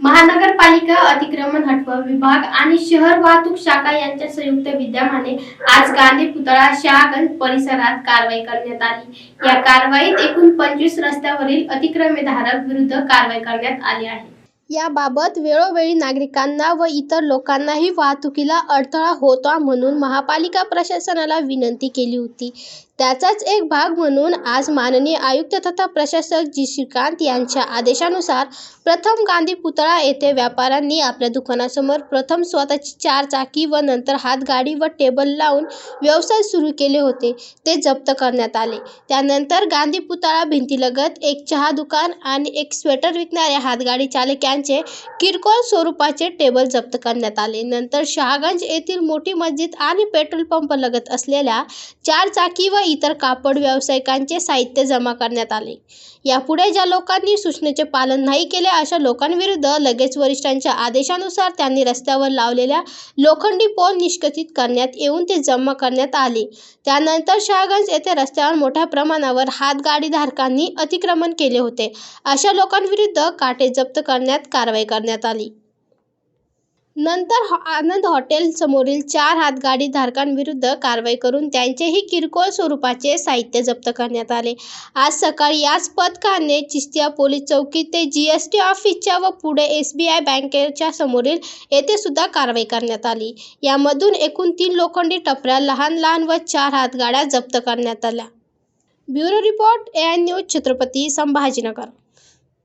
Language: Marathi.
महानगरपालिका अतिक्रमण हटव विभाग आणि शहर वाहतूक शाखा यांच्या संयुक्त विद्यमाने आज गांधी पुतळा शहागंज परिसरात कारवाई करण्यात आली. या कारवाईत एकूण पंचवीस रस्त्यावरील अतिक्रमेधारक विरुद्ध कारवाई करण्यात आली आहे. याबाबत वेळोवेळी नागरिकांना व इतर लोकांनाही वाहतुकीला अडथळा होता म्हणून महापालिका प्रशासनाला विनंती केली होती. त्याचाच एक भाग म्हणून आज माननीय आयुक्त तथा प्रशासक जी. श्रीकांत यांच्या आदेशानुसार प्रथम गांधी पुतळा येथे व्यापाऱ्यांनी आपल्या दुकानासमोर प्रथम स्वतःची चार चाकी व नंतर हातगाडी व टेबल लावून व्यवसाय सुरू केले होते. ते जप्त करण्यात आले. त्यानंतर गांधी पुतळा भिंतीलगत एक चहा दुकान आणि एक स्वेटर विकणाऱ्या हातगाडी चालकांचे किरकोळ स्वरूपाचे टेबल जप्त करण्यात आले. नंतर शहागंज येथील मोठी मस्जिद आणि पेट्रोल पंप लगत असलेल्या चार चाकी व इतर कापड व्यावसायिकांचे साहित्य जमा करण्यात आले. यापुढे ज्या लोकांनी सूचनेचे पालन नाही केले अशा लोकांविरुद्ध लगेच वरिष्ठांच्या आदेशानुसार त्यांनी रस्त्यावर लावलेल्या लोखंडी पोल निष्कथित करण्यात येऊन ते जमा करण्यात आले. त्यानंतर शहागंज येथे रस्त्यावर मोठ्या प्रमाणावर हातगाडीधारकांनी अतिक्रमण केले होते. अशा लोकांविरुद्ध काटे जप्त करण्यात कारवाई करण्यात आली. नंतर आनंद हॉटेल समोरील चार हातगाडी धारकांविरुद्ध कारवाई करून त्यांचेही किरकोळ स्वरूपाचे साहित्य जप्त करण्यात आले. आज सकाळी याच पथकाने चिस्तिया पोलीस चौकी ते जीएसटी ऑफिसच्या व पुढे एसबीआय बँकेच्या समोरील येथे सुद्धा कारवाई करण्यात आली. यामधून एकूण तीन लोखंडी टपऱ्या लहान लहान व चार हातगाड्या जप्त करण्यात आल्या. Bureau report A N news Chhatrapati Sambhajinagar.